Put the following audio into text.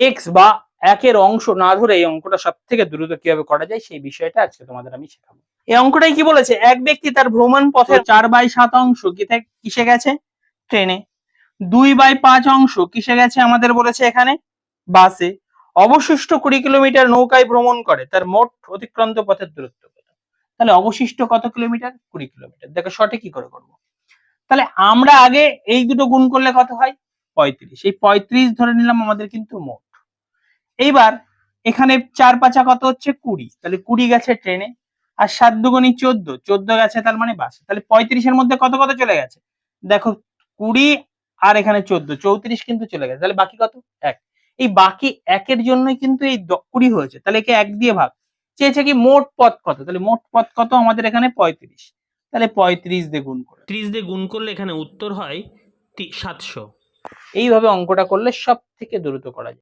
X বা একের অংশ না ধরে এই অঙ্কটা সব থেকে দ্রুত কীভাবে করা যায় সেই বিষয়টা আজকে তোমাদের আমি শেখাবো। এই অঙ্কটাই কি বলেছে? এক ব্যক্তি তার ভ্রমণ পথে চার বাই সাত অংশ কিসে গেছে? ট্রেনে। দুই বাই পাঁচ অংশ কিসে গেছে আমাদের বলেছে এখানে? বাসে। অবশিষ্ট কুড়ি কিলোমিটার নৌকায় ভ্রমণ করে। তার মোট অতিক্রান্ত পথের দূরত্ব কত? তাহলে অবশিষ্ট কত কিলোমিটার? কুড়ি কিলোমিটার। দেখো সঠিক কি করে করব? তাহলে আমরা আগে এই দুটো গুণ করলে কত হয়? পঁয়ত্রিশ। এই পঁয়ত্রিশ ধরে নিলাম আমাদের কিন্তু মোট। এইবার এখানে চার পাঁচা কত হচ্ছে? কুড়ি। তাহলে কুড়ি গেছে ট্রেনে আর সাত দুগুণি চোদ্দ। চোদ্দ গেছে তার মানে বাসে। তাহলে পঁয়ত্রিশের মধ্যে কত কত চলে গেছে? দেখো কুড়ি আর এখানে চোদ্দ। চৌত্রিশ কিন্তু চলে গেছে। তাহলে বাকি কত? এক। এই বাকি একের জন্যই কিন্তু এই কুড়ি হয়েছে। তাহলে একে এক দিয়ে ভাগ। চেয়েছে কি মোট পথ কত? তাহলে মোট পথ কত? আমাদের এখানে পঁয়ত্রিশ। তাহলে পঁয়ত্রিশ দিয়ে গুণ করে। ত্রিশ দিয়ে গুণ করলে এখানে উত্তর হয় সাতশো। এইভাবে অঙ্কটা করলে সব থেকে দ্রুত করা যায়।